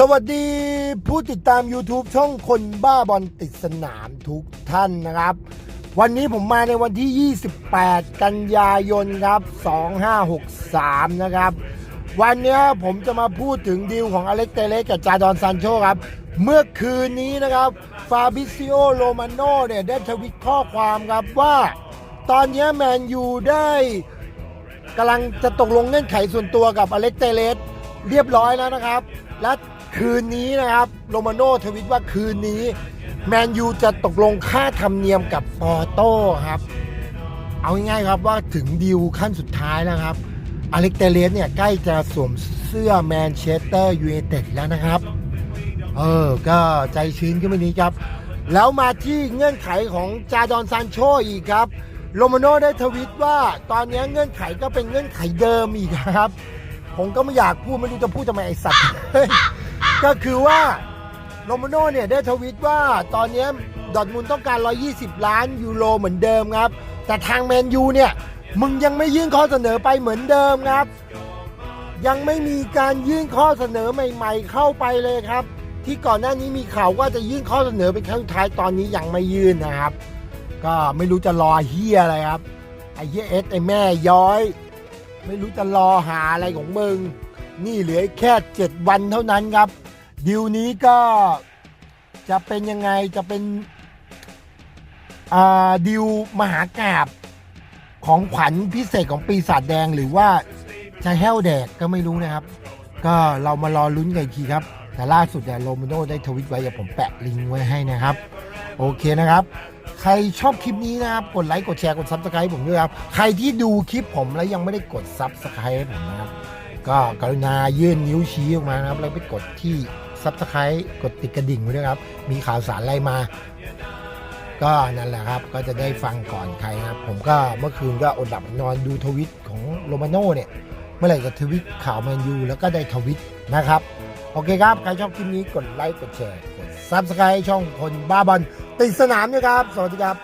สวัสดีผู้ติดตาม YouTube ช่องคนบ้าบอลติดสนามทุกท่านนะครับ วันนี้ผมมาในวันที่ 28 กันยายนครับ 2563 นะครับ วันนี้ผมจะมาพูดถึงดีลของอเล็กเตเลสกับจาดอนซานโชครับ เมื่อคืนนี้นะครับ ฟาบิซิโอโรมาโนเนี่ยได้ทวิตข้อความครับว่า ตอนนี้แมนยูได้กำลังจะตกลงเงื่อนไขส่วนตัวกับอเล็กเตเลสเรียบร้อยแล้วนะครับ และ คืนนี้นะครับโรมาโน่ทวิตว่าคืนนี้ แมนยูจะตกลงค่าธรรมเนียมกับปอโต้ครับ เอาง่ายๆครับว่าถึงดีลขั้นสุดท้ายแล้วครับอเล็กเตเลสเนี่ยใกล้จะสวมเสื้อแมนเชสเตอร์ยูไนเต็ดแล้วนะครับ เออ ก็ใจชื้นขึ้นมานี้ครับ แล้วมาที่เงื่อนไขของจาดอนซานโชอีกครับโรมาโน่ได้ทวิตว่าตอนนี้เงื่อนไขก็เป็นเงื่อนไขเดิมอีกครับ ผมก็ไม่อยากพูดไม่รู้จะพูดทำไมไอสัตว์ ก็คือว่าโรมาโน่เนี่ยได้ทวิตว่าตอนนี้ดอทมุนด์ต้องการ 120 ล้านยูโรเหมือนเดิมครับ แต่ทางแมนยูเนี่ย มึงยังไม่ยื่นข้อเสนอไปเหมือนเดิมครับ ยังไม่มีการยื่นข้อเสนอใหม่ ๆ เข้าไปเลยครับ ที่ก่อนหน้านี้มีข่าวว่าจะยื่นข้อเสนอเป็นครั้งสุดท้ายตอนนี้ยังไม่ยื่นนะครับ ก็ไม่รู้จะรอเฮียอะไรครับไอ้เฮียเอสไอ้แม่ย้อย ไม่รู้จะรอหาอะไรของมึง นี่เหลือแค่เจ็ดวันเท่านั้นครับดิวนี้ก็จะเป็นยังไงจะเป็นดิวมหากาบของขวัญพิเศษของปีศาจแดงหรือว่าจะแห้วแดกก็ไม่รู้นะครับ ก็เรามารอลุ้นกันทีครับ แต่ล่าสุดเนี่ยโรมโนได้ทวิตไว้เดี๋ยวผมแปะลิงก์ไว้ให้นะครับ โอเคนะครับ ใครชอบคลิปนี้นะครับ กดไลค์ กดแชร์ กดซับสไครต์ผมด้วยครับ ใครที่ดูคลิปผมแล้วยังไม่ได้กดซับสไครต์ผมนะครับ ก็กรุณายื่นนิ้วชี้ออกมานะครับ แล้วไปกดที่ซับสไครต์กดติดกระดิ่งไว้ด้วยครับ มีข่าวสารอะไรมา ก็นั่นแหละครับ ก็จะได้ฟังก่อนใครครับ ผมก็เมื่อคืนก็อดหลับนอนดูทวิตของโรมาโน่เนี่ย เมื่อไหร่จะทวิตข่าวแมนยูแล้วก็ได้ทวิตนะครับ โอเคครับ ใครชอบคลิปนี้กดไลค์ กดแชร์ กดซับสไครต์ช่องคนบ้าบอลติดสนามด้วยครับ สวัสดีครับ